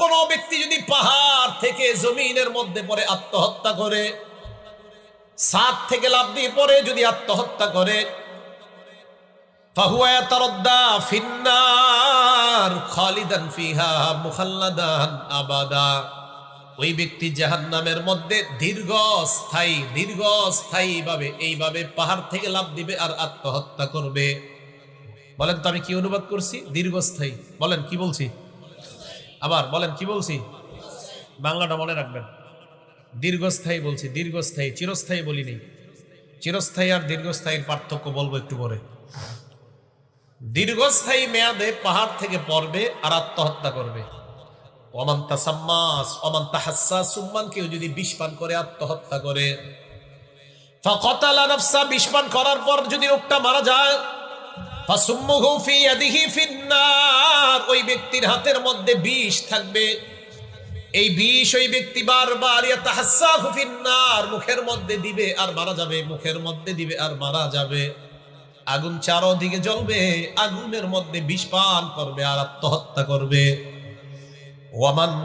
কোন ব্যক্তি যদি পাহাড় থেকে জমিনের মধ্যে পড়ে আত্মহত্যা করে, সাত থেকে লাভ দিয়ে পরে যদি আত্মহত্যা করে ওই ব্যক্তি এইভাবে পাহাড় থেকে দিবে আর আত্মহত্যা করবে। বলেন তো আমি কি অনুবাদ করছি? দীর্ঘস্থায়ী। বলেন, কি বলছি? আবার বলেন, কি বলছি? বাংলাটা মনে রাখবেন। দীর্ঘস্থায়ী বলছি, দীর্ঘস্থায়ী, চিরস্থায়ী বলিনি। চিরস্থায়ী আর দীর্ঘস্থায়ীর পার্থক্য বলব একটু পরে। দীর্ঘস্থায়ী মেয়াদে পাহাড় থেকে পড়বে আর আত্মহত্যা করবে। ওমান তাসাম্মাস, ওমান তাহাসসাস সুম্মান কেউ যদি বিষ পান করে, আত্মহত্যা করে। ফাকাতালা নাফসা, বিষ পান করার পর যদি লোকটা মারা যায় ওই ব্যক্তির হাতের মধ্যে বিষ থাকবে। এই বিষ ওই ব্যক্তি বারবার মুখের মধ্যে দিবে আর মারা যাবে, মুখের মধ্যে দিবে আর মারা যাবে। আগুন চারদিকে জ্বলবে, আগুনের মধ্যে বিষ পান করবে আর আত্মহত্যা করবে। ওয়ামান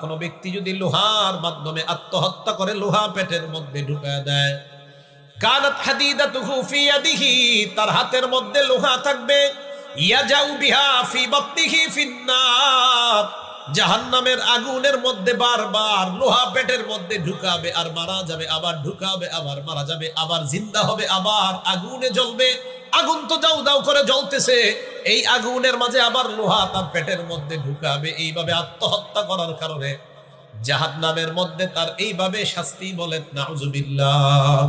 কোন ব্যক্তি যদি লোহার মাধ্যমে আত্মহত্যা করে, লোহা পেটের মধ্যে ঢুকা দেয়। কানাত হাদিদাতুহু ফি ইয়াদিহি, তার হাতের মধ্যে লোহা থাকবে। ইয়াজাউ বিহা ফি বাতনিহি ফিন্নার, জাহান্নামের আগুনের মধ্যে বারবার লোহা পেটের মধ্যে ঢুকাবে, আর মারা যাবে, আবার ঢুকাবে, আবার মারা যাবে, আবার জিন্দা হবে, আবার আগুনে জ্বলবে। আগুন তো দাউ দাউ করে জ্বলতেছে, এই আগুনের মাঝে আবার লোহা তার পেটের মধ্যে ঢুকাবে, এইভাবে আত্মহত্যা করার কারণে। জাহান্নামের মধ্যে তার এইভাবে শাস্তি বলেন, নাউজুবিল্লাহ।